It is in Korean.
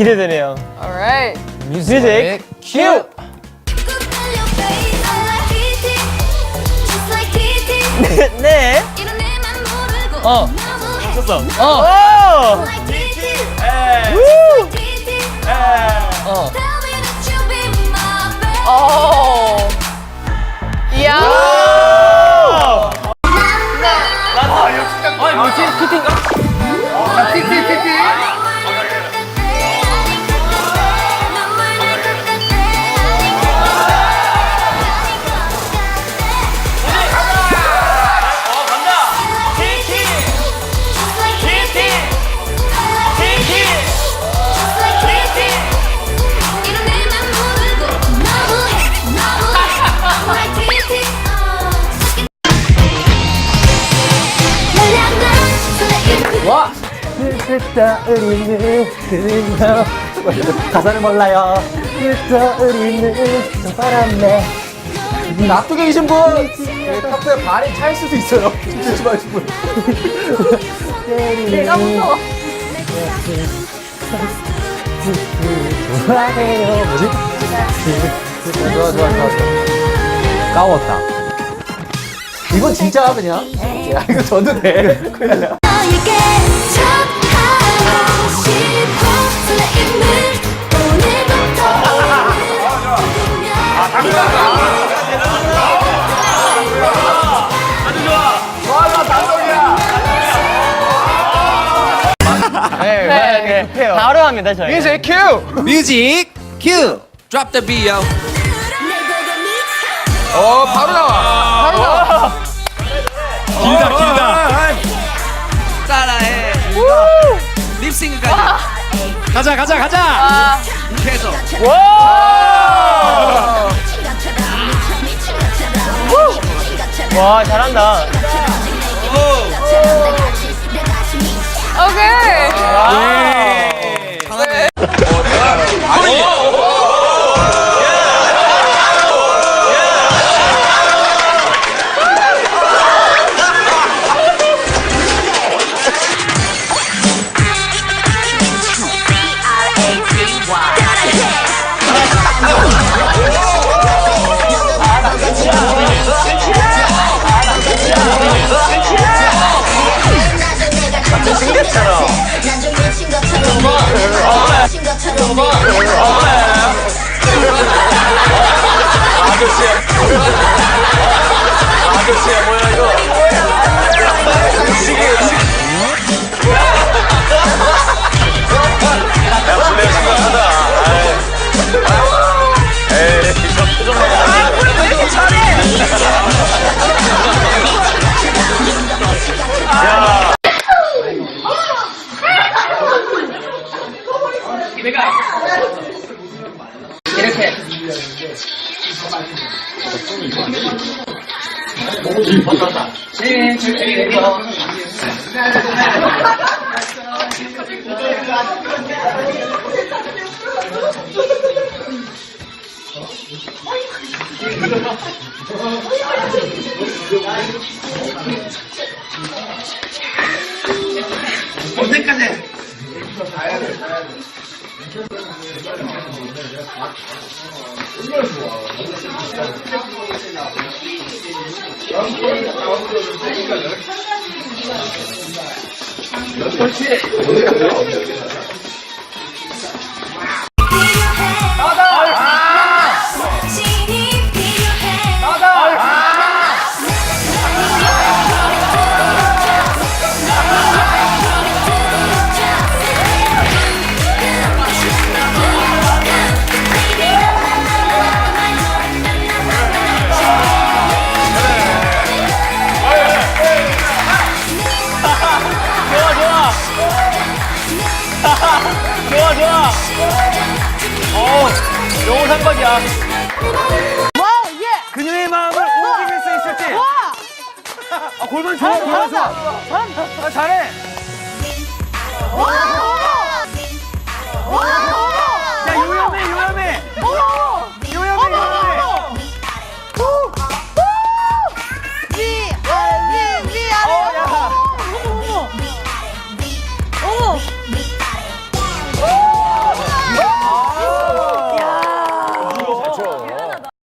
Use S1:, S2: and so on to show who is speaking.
S1: 기대되네요.
S2: Alright.
S1: 뮤직 큐! 네.
S3: 어.
S1: 어. 오! 우!
S3: 어.
S1: 그때 우리는 그녀 가사를 몰라요. 그때 우리는 저 바람에
S3: 놔두고 계신 분. 탑에 발이 찰 수도 있어요. 조심 마시고.
S2: 내가 무서워.
S1: 좋아해요. 뭐지?
S3: 좋아 좋아 좋아.
S1: 까웠다.
S3: 이건 진짜 그냥. 야 이거 저도 돼. 그냥.
S1: 해요. 바로 합니다, 저희.
S3: 뮤직 큐.
S4: 뮤직 큐 Drop the beat yo
S3: 어 바로 나와. 바로 나와.
S1: 길다, 길다.
S4: 따라해 립싱크까지
S1: 가자, 가자, 가자.
S2: 아,
S4: 계속
S1: 와! 와, 잘한다.
S2: 오케이.
S1: 예.
S5: 것처럼 진이
S1: 좋아 좋아. 어우 너무 상관이야. 그녀의 마음을 움직일 수 있을지 아, 골반 좋아 골반 좋아. 아, 잘해. 와!
S2: 와!